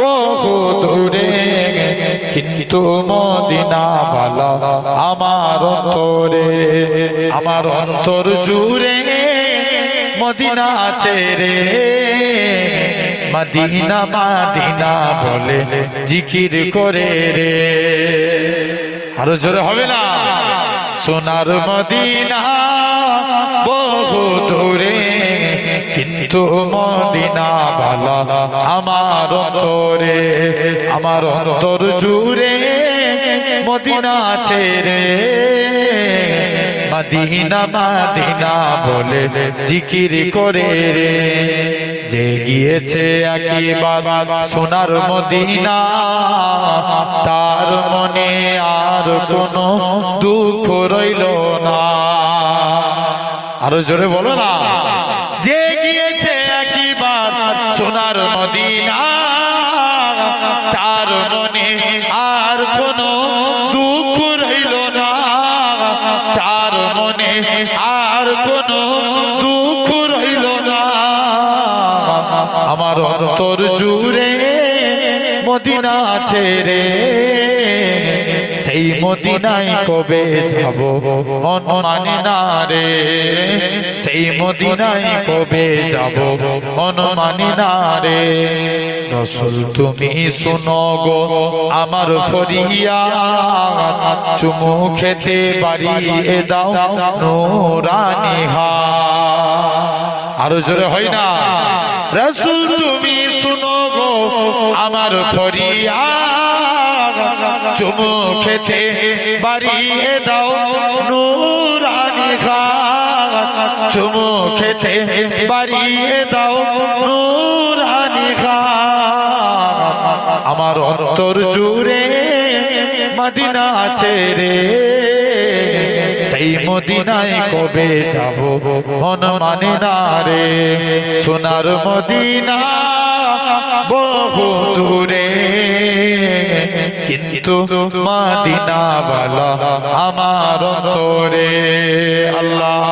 বহু দূরে কিন্তু মদিনা বালা আমার অন্তরে, আমার অন্তর জুড়ে মদিনা চেরে মদিনা মাদিনা বলে জিকির করে রে। আরও জোরে হবে না? সোনার মদিনা বহু দূরে কিন্তু মদিনা বালা, আমার অন্তরে, আমার অন্তর জুড়ে মদিনা ছেড়ে মদিনা মদিনা বলে জিকির করে রে। যে গিয়েছে একবার সোনার মদিনা, তার মনে আর কোনো দুঃখ রইল না। আরও জোরে বলো না। সোনার মদিনা, তার মনে আর কোন দুঃখ রইল না। তার মনে আর কোনো দুঃখ রইল না। আমার অন্তর জুড়ে মদিনা ছেড়ে সেই মদিনায় কবে যাব? মন মানে না রে। সেই মদিনায় কবে যাব? মন মানে না রে। রসুল তুমি শুনো গো আমার ফরিয়া। চুমু খেতে বাড়িয়ে দাও নোরানি হা। আরও জোরে হয় না। রসুল তুমি শুনো গো আমার ফরিয়া। চুমু খেতে বাড়িয়ে দাও নুরানি খা চুমু খেতে বাড়িয়ে দাও নুরানি খা আমার অন্তর জুড়ে মদিনা ছেড়ে সেই মদিনায় কবে যাব মন মানে না রে। সোনার মদিনা বহু দূরে। কিন্তু মদিনা বালা আমার অন্তরে আল্লাহ